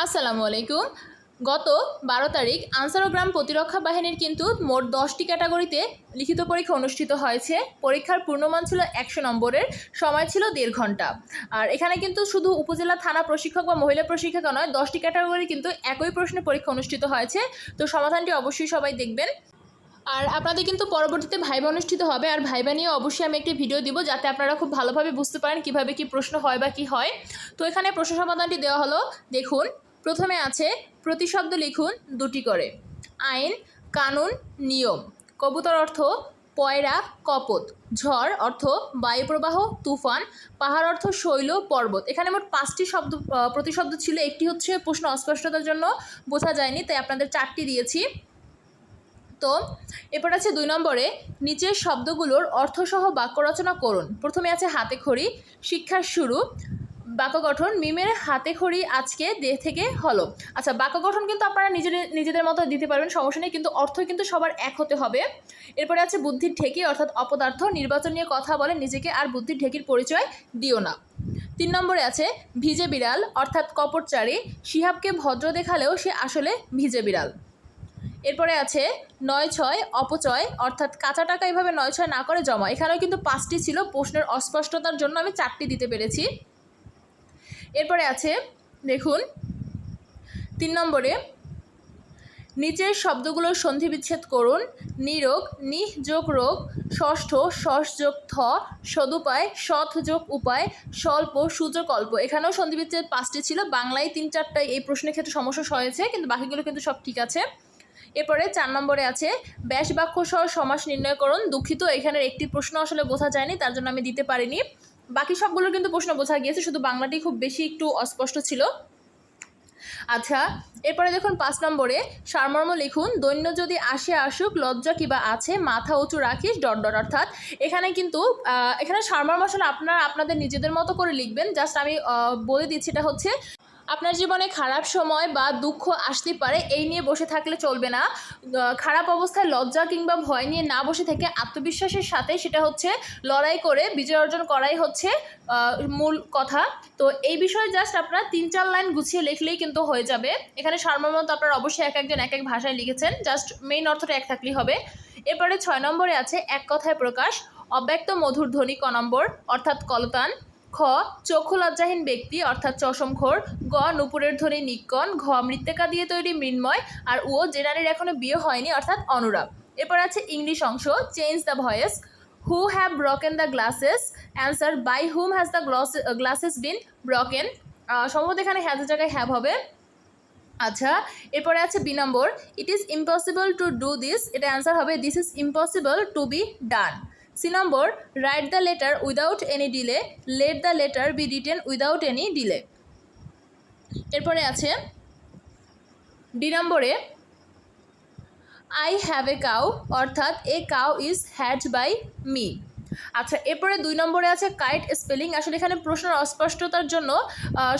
আসসালামু আলাইকুম। গত বারো তারিখ আনসারোগ্রাম প্রতিরক্ষা বাহিনীর কিন্তু মোট দশটি ক্যাটাগরিতে লিখিত পরীক্ষা অনুষ্ঠিত হয়েছে। পরীক্ষার পূর্ণমান ছিল একশো নম্বরের, সময় ছিল দেড় ঘণ্টা। আর এখানে কিন্তু শুধু উপজেলা থানা প্রশিক্ষক বা মহিলা প্রশিক্ষক নয়, দশটি ক্যাটাগরি কিন্তু একই প্রশ্নে পরীক্ষা অনুষ্ঠিত হয়েছে। তো সমাধানটি অবশ্যই সবাই দেখবেন। আর আপনাদের কিন্তু পরবর্তীতে ভাইবা অনুষ্ঠিত হবে, আর ভাইবা নিয়ে অবশ্যই আমি একটি ভিডিও দিব যাতে আপনারা খুব ভালোভাবে বুঝতে পারেন কীভাবে কি প্রশ্ন হয় বা কি হয়। তো এখানে প্রশ্ন সমাধানটি দেওয়া হলো, দেখুন, প্রথমে আছে প্রতিশব্দ লিখুন দুটি করে, আইন, কানুন, নিয়ম, কবুতর অর্থ পয়রা, কপত, ঝড় অর্থ বায়ুপ্রবাহ, তুফান, পাহাড় অর্থ শৈল, পর্বত, এখানে মোট পাঁচটি শব্দ প্রতিশব্দ ছিল, একটি হচ্ছে প্রশ্ন অস্পষ্টতার জন্য বোঝা যায়নি, তাই আপনাদের চারটি দিয়েছি। তো এরপর আছে দুই নম্বরে, নিচের শব্দগুলোর অর্থসহ বাক্য রচনা করুন। প্রথমে আছে হাতে খড়ি, শিক্ষার শুরু, বাক্য গঠন, মিমের হাতে খড়ি আজকে দেহ থেকে হলো। আচ্ছা বাক্য গঠন কিন্তু আপনারা নিজেদের নিজেদের মতো দিতে পারবেন, সমস্যা নেই, কিন্তু অর্থ কিন্তু সবার এক হতে হবে। এরপরে আছে বুদ্ধির ঢেকি, অর্থাৎ অপদার্থ, নির্বাচন নিয়ে কথা বলে, নিজেকে আর বুদ্ধির ঢেকির পরিচয় দিও না। তিন নম্বরে আছে ভিজে বিড়াল, অর্থাৎ কপটচারী, শিহাবকে ভদ্র দেখালেও সে আসলে ভিজে বিড়াল। এরপরে আছে নয় ছয় অপচয়, অর্থাৎ কাঁচা টাকা এভাবে নয় ছয় না করে জমা। এখানেও কিন্তু পাঁচটি ছিল, প্রশ্নের অস্পষ্টতার জন্য আমি চারটি দিতে পেরেছি। এরপরে আছে, দেখুন, তিন নম্বরে, নিচের শব্দগুলোর সন্ধি বিচ্ছেদ করুন। নিরোগ নিহ যোগ রোগ, ষষ্ঠ ষষ্ঠ যোগ থ, সদুপায়, সৎ যোগ উপায়, স্বল্প, সুযোগ অল্প। এখানেও সন্ধি বিচ্ছেদ পাঁচটি ছিল, বাংলায় তিন চারটায় এই প্রশ্নের ক্ষেত্রে সমস্যা হয়েছে, কিন্তু বাকিগুলো কিন্তু সব ঠিক আছে। এরপরে চার নম্বরে আছে, ব্যাস বাক্য সহ সমাস নির্ণয় করুন দুঃখিত এখানের একটি প্রশ্ন আসলে বোঝা যায়নি, তার জন্য আমি দিতে পারিনি। বাকি সবগুলোর কিন্তু প্রশ্ন বোঝা গিয়েছে, শুধু বাংলাটি খুব বেশি একটু অস্পষ্ট ছিল। আচ্ছা এরপরে দেখুন পাঁচ নম্বরে, সারমর্ম লিখুন, দৈন্য যদি আসে আসুক, লজ্জা কিবা আছে? মাথা উঁচু রাখিস, ডট ডট। অর্থাৎ এখানে কিন্তু এখানে সারমর্ম আসলে আপনারা আপনাদের নিজেদের মতো করে লিখবেন। জাস্ট আমি বলে দিচ্ছি, এটা হচ্ছে আপনার জীবনে খারাপ সময় বা দুঃখ আসতে পারে, এই নিয়ে বসে থাকলে চলবে না। খারাপ অবস্থায় লজ্জা কিংবা ভয় নিয়ে না বসে থেকে আত্মবিশ্বাসের সাথে সেটা হচ্ছে লড়াই করে বিজয় অর্জন করাই হচ্ছে মূল কথা। তো এই বিষয়ে জাস্ট আপনারা তিন চার লাইন গুছিয়ে লিখলেই কিন্তু হয়ে যাবে। এখানে সারমর্মত আপনারা অবশ্যই এক একজন, এক এক ভাষায় লিখেছেন। জাস্ট মেইন অর্থটা এক থাকলেই হবে। এরপরে ছয় নম্বরে আছে, এক কথায় প্রকাশ, অব্যক্ত মধুর ধ্বনি ক নম্বর, অর্থাৎ কলতান। খ চক্ষু লজ্জাহীন ব্যক্তি, অর্থাৎ চশমখোর গ, নুপুরের ধ্বনি নিক্কন ঘ, মৃত্তিকা দিয়ে তৈরি মৃন্ময়, আর ও যে নারীর এখনও বিয়ে হয়নি, অর্থাৎ অনুরাগ। এরপর আছে ইংলিশ অংশ, change the voice, who have broken the glasses, answer by whom has the glasses been broken. সম্ভবত এখানে হ্যাজের জায়গায় হ্যাভ হবে। আচ্ছা এরপরে আছে B number, it is impossible to do this এটা অ্যান্সার হবে, this is impossible to be done C number write the letter without any delay let the letter be written without any delay এরপরে আছে, D নম্বরে I have a cow অর্থাৎ a cow is had by me আচ্ছা এরপরে দুই নম্বরে আছে kite spelling. আসলে এখানে প্রশ্নের অস্পষ্টতার জন্য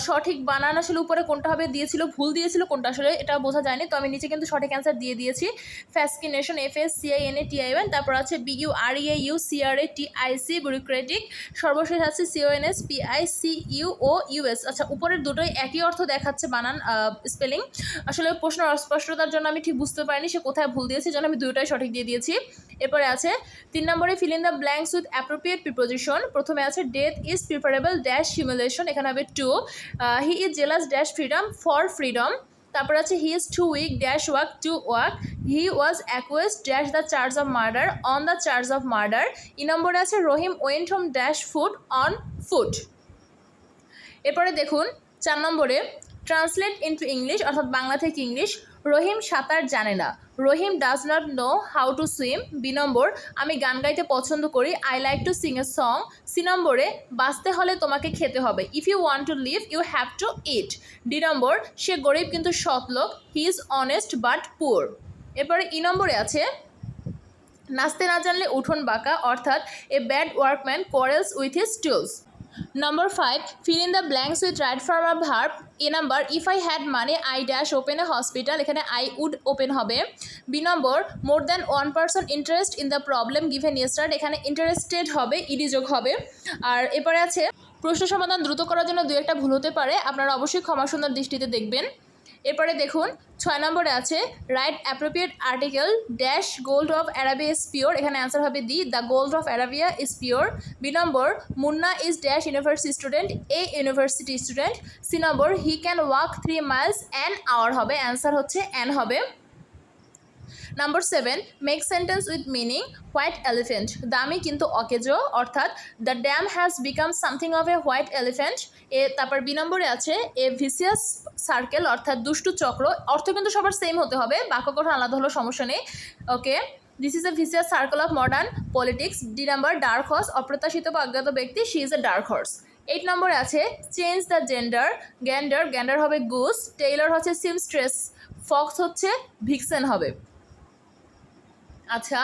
সঠিক বানান আসলে উপরে কোনটা হবে, দিয়েছিল, ভুল দিয়েছিল, কোনটা আসলে এটা বোঝা যায়নি। তো আমি নিচে কিন্তু সঠিক অ্যান্সার দিয়ে দিয়েছি। Fascination F S C I N A T I তারপর আছে B U R U U C R A T I C bureaucratic সর্বশেষ আছে C O N S P I C U O U S আচ্ছা উপরের দুটোই একই অর্থ দেখাচ্ছে বানান স্পেলিং। আসলে প্রশ্নের অস্পষ্টতার জন্য আমি ঠিক বুঝতে পারিনি, সে কোথায় ভুল দিয়েছে জন্য আমি দুটোই সঠিক দিয়ে দিয়েছি। এরপরে আছে, তিন নম্বরে fill in the blanks with appropriate preposition প্রথমে আছে death is preferable dash humiliation এখানে হবে to he is jealous dash freedom for freedom তারপর আছে he is too weak dash walk to walk he was acquitted dash the charge of murder on the charge of murder E নম্বরে আছে Rahim went home dash food on food এরপরে দেখুন, চার নম্বরে translate into English অর্থাৎ বাংলা থেকে English Rahim সাঁতার জানে না। Rahim does not know how to swim B নম্বর, আমি গান গাইতে পছন্দ করি। I like to sing a song C নম্বরে, বাঁচতে হলে তোমাকে খেতে হবে। If you want to live you have to eat D নম্বর, সে গরিব কিন্তু সৎ লোক। He is honest but poor এরপরে ই নম্বরে আছে, নাচতে না জানলে উঠোন বাঁকা, অর্থাৎ a bad workman quarrels with his tools number five fill in the blanks with right form a verb A number if I had মানে I dash open a hospital এখানে আই উড ওপেন হবে। B number more than one person interest in the problem given yesterday এখানে interested হবে ED যোগ হবে। আর এরপরে আছে, প্রশ্ন সমাধান দ্রুত করার জন্য দু একটা ভুল হতে পারে। আপনারা অবশ্যই ক্ষমা সুন্দর দৃষ্টিতে দেখবেন। এরপরে দেখুন, ছয় নম্বরে আছে write appropriate article dash gold of Arabia is pure এখানে অ্যান্সার হবে the the gold of Arabia is pure B number Munna is dash university student a university student C number he can walk three miles an hour হবে answer হচ্ছে an হবে। Number seven make sentence with meaning white elephant দামি কিন্তু অকেজো, অর্থাৎ the dam has become something of a white elephant a, তারপর B নম্বরে আছে এ ভিসিয়াস সার্কেল অর্থাৎ দুষ্টু চক্র। অর্থ কিন্তু সবার সেম হতে হবে, বাক্য গঠন আলাদা হলো সমস্যা নেই। Okay this is a vicious circle of modern politics D number dark horse অপ্রত্যাশিত বা অজ্ঞাত ব্যক্তি she is a dark horse eight নম্বরে আছে change the gender gander gander হবে গুস টেইলর হচ্ছে সিমস্ট্রেস ফক্স হচ্ছে ভিক্সেন হবে। আচ্ছা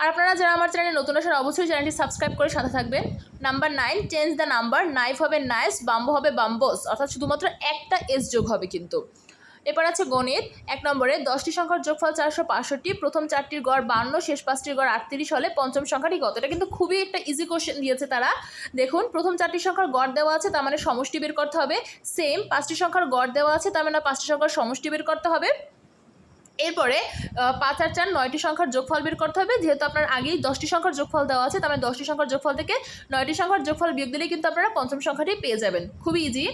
আর আপনারা যারা আমার চ্যানেলে নতুন আসেন অবশ্যই চ্যানেলটি সাবস্ক্রাইব করে সাথে থাকবেন। Number nine change the number knife হবে নাইস বাম্বো হবে বাম্বোস অর্থাৎ শুধুমাত্র একটা এস যোগ হবে কিন্তু। এরপর আছে গণিত। এক নম্বরে, দশটি সংখ্যার যোগফল চারশো পাঁষট্টি প্রথম চারটির গড় বান্ন, শেষ পাঁচটির গড় আটত্রিশ হলে পঞ্চম সংখ্যাটি কত? এটা কিন্তু খুবই একটা ইজি কোশ্চেন দিয়েছে তারা। দেখুন, প্রথম চারটি সংখ্যার গড় দেওয়া আছে, তার মানে সমষ্টি বের করতে হবে। সেম পাঁচটি সংখ্যার গড় দেওয়া আছে, তার মানে পাঁচটি সংখ্যার সমষ্টি বের করতে হবে। এরপরে পাঁচ আর চার, নয়টি সংখ্যার যোগফল বের করতে হবে। যেহেতু আপনার আগেই দশটি সংখ্যার যোগফল দেওয়া আছে মানে দশটি সংখ্যার যোগফল থেকে নয়টি সংখ্যার যোগফল বিয়োগ দিলেই কিন্তু আপনারা পঞ্চম সংখ্যাটি পেয়ে যাবেন। খুবই ইজি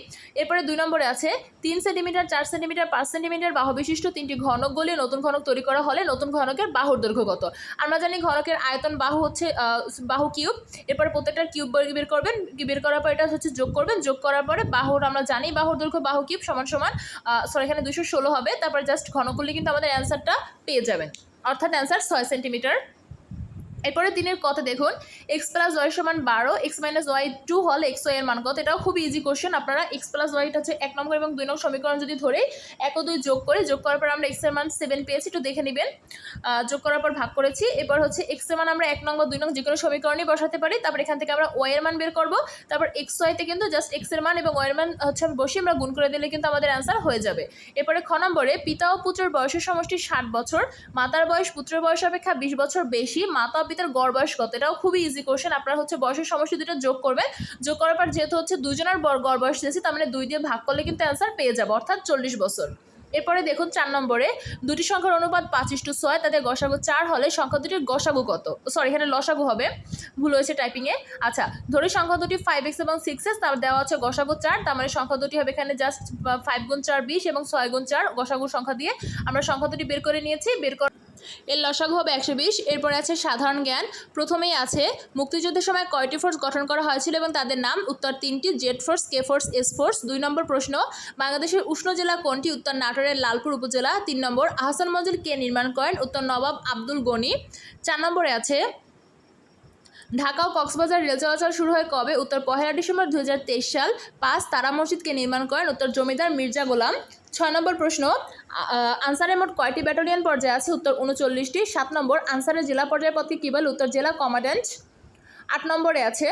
এরপরে দুই নম্বরে আছে, তিন সেন্টিমিটার, চার সেন্টিমিটার, পাঁচ সেন্টিমিটার বাহু বিশিষ্ট তিনটি ঘনক গলিয়ে নতুন ঘনক তৈরি করা হলে নতুন ঘনকের বাহুর দৈর্ঘ্য কত? আমরা জানি ঘনকের আয়তন বাহু হচ্ছে বাহু কিউব। এরপরে প্রত্যেকটার কিউব বের করবেন। বের করার পর এটা হচ্ছে যোগ করবেন। যোগ করার পরে বাহুর, আমরা জানি বাহুর দৈর্ঘ্য বাহু কিউব সমান সমান সরি এখানে দুশো ষোলো হবে। তারপর জাস্ট ঘন করলে কিন্তু আমাদের অ্যান্সারটা পেয়ে যাবেন। অর্থাৎ অ্যান্সার ছয় সেন্টিমিটার এরপরে দিনের কথা দেখুন এক্স প্লাস ওয়াই সমান বারো এক্স মাইনাস ওয়াই টু হল এক্স ওয়াই এর মান কত? এটাও খুব ইজি কোশ্চেন আপনারা এক্স প্লাস ওয়াইটা হচ্ছে এক নম্বর এবং দুই নম্বর সমীকরণ যদি ধরে এক ও দুই যোগ করে, যোগ করার পর আমরা এক্সের মান সেভেন পেয়েছি, একটু দেখে নেবেন। যোগ করার পর ভাগ করেছি, এরপর হচ্ছে এক্সের মান আমরা এক নম্বর, দুই নম্বর যে কোনো সমীকরণই বসাতে পারি, তারপর এখান থেকে আমরা ওয়াই এর মান বের করব, তারপর এক্স ওয়াইতে কিন্তু জাস্ট এক্সের মান এবং ওয়াই এর মান হচ্ছে আমি বসে আমরা গুণ করে দিলে কিন্তু আমাদের অ্যান্সার হয়ে যাবে। এরপরে খ নম্বরে, পিতা ও পুত্রের বয়সের সমষ্টি ষাট বছর, মাতার বয়স পুত্রের বয়স অপেক্ষা বিশ বছর বেশি, মাতা ও গড় বয়স কত? এটাও খুবই ইজি কোশ্চেন আপনারা হচ্ছে বয়সের সমষ্টি দুটো যোগ করবেন। যোগ করার পর যেহেতু হচ্ছে দুজনের গড় বয়স দিয়েছি, তার মানে দুই দিয়ে ভাগ করলে কিন্তু অ্যান্সার পেয়ে যাব, অর্থাৎ চল্লিশ বছর। এরপরে দেখুন চার নম্বরে, দুটি সংখ্যার অনুপাত পাঁচ ইস্টু ছয় তাদের গসাগু চার হলে সংখ্যা দুটির গসাগু কত? সরি এখানে লসাগু হবে, ভুল হয়েছে টাইপিংয়ে আচ্ছা ধরি সংখ্যা দুটি ফাইভ এক্স এবং সিক্স এক্স তার দেওয়া আছে গসাগু চার, তার মানে সংখ্যা দুটি হবে এখানে জাস্ট ফাইভ গুণ চার বিশ এবং ছয় গুণ চার গসাগু সংখ্যা দিয়ে। আমরা সংখ্যা দুটি বের করে নিয়েছি, বের কর এর লসাগু হবে একশো বিশ, এরপরে আছে সাধারণ জ্ঞান। প্রথমেই আছে, মুক্তিযুদ্ধের সময় কয়টি ফোর্স গঠন করা হয়েছিল এবং তাদের নাম? উত্তর তিনটি Z force K force S force দুই নম্বর প্রশ্ন, বাংলাদেশের উষ্ণ জেলা কোনটি? উত্তর নাটোরের লালপুর উপজেলা। তিন নম্বর, আহসান মঞ্জিল কে নির্মাণ করেন? উত্তর নবাব আব্দুল গনি। চার নম্বরে আছে, ঢাকা ও কক্সবাজার রেল চলাচল শুরু হয় কবে? উত্তর পহেলা ডিসেম্বর দুই হাজার তেইশ সাল। পাঁচ, তারা মসজিদকে নির্মাণ করেন? উত্তর জমিদার মির্জা গোলাম। ছয় নম্বর প্রশ্ন আনসারের মোট কয়টি ব্যাটালিয়ন পর্যায়ে আছে? উত্তর উনচল্লিশটি। সাত নম্বর, আনসারের জেলা পর্যায়ের পদকে কী বলে? উত্তর জেলা কমান্ড্যান্ট আট নম্বরে আছে,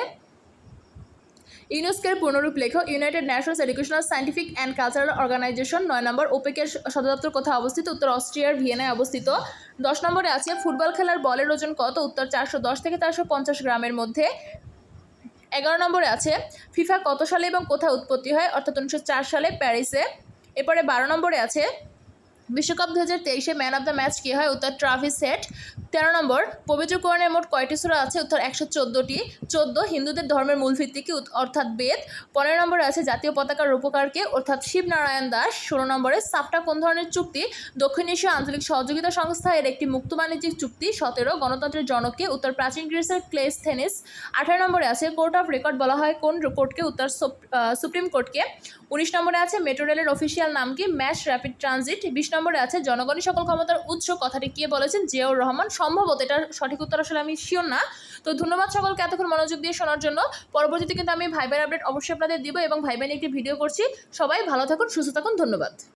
ইউনেস্কের পূর্ণরূপ লেখ United Nations Educational Scientific and Cultural Organization. নয় নম্বর, ওপেকের সদর দপ্তর কোথায় অবস্থিত? উত্তর অস্ট্রিয়ার ভিয়েনায় অবস্থিত। দশ নম্বরে আছে, ফুটবল খেলার বলের ওজন কত? উত্তর চারশো দশ থেকে চারশো পঞ্চাশ গ্রামের মধ্যে। এগারো নম্বরে আছে, ফিফা কত সালে এবং কোথায় উৎপত্তি হয়? অর্থাৎ উনিশশো চার সালে প্যারিসে। এরপরে বারো নম্বরে আছে বিশ্বকাপ দু হাজার তেইশে ম্যান অফ দ্য ম্যাচ কে হয়? উত্তর ট্রাভিস হেড তেরো নম্বর, পবিত্র কোরআনের মোট কয়টি সূরা আছে? উত্তর একশো চোদ্দোটি। চোদ্দ, হিন্দুদের ধর্মের মূল ভিত্তি কি অর্থাৎ বেদ। পনেরো নম্বরে আছে জাতীয় পতাকার রূপকারকে, অর্থাৎ শিবনারায়ণ দাস। ষোলো নম্বরে সাপটা কোন ধরনের চুক্তি? দক্ষিণ এশীয় আঞ্চলিক সহযোগিতা সংস্থা এর একটি মুক্ত বাণিজ্যিক চুক্তি। সতেরো, গণতন্ত্রের জনককে, উত্তর প্রাচীন গ্রিসের ক্লেস থেনিস আঠারো নম্বরে আছে কোর্ট অফ রেকর্ড বলা হয়। কোন কোর্টকে? উত্তর সুপ্রিম কোর্টকে। উনিশ নম্বরে আছে মেট্রো রেলের অফিসিয়াল নাম কি ম্যাশ র্যাপিড ট্রানজিট। বিশ নম্বরে আছে, জনগণই সকল ক্ষমতার উৎস। কথাটি কে বলেছেন? জিয়াউর রহমান। সম্ভবত এটার সঠিক উত্তর আসলে আমি শিওর না। তো ধন্যবাদ সকলকে এতক্ষণ মনোযোগ দিয়ে শোনার জন্য। পরবর্তীতে কিন্তু আমি ভাইবার আপডেট অবশ্যই আপনাদের দিব এবং ভাইবার একটি ভিডিও করছি। সবাই ভালো থাকুন, সুস্থ থাকুন, ধন্যবাদ।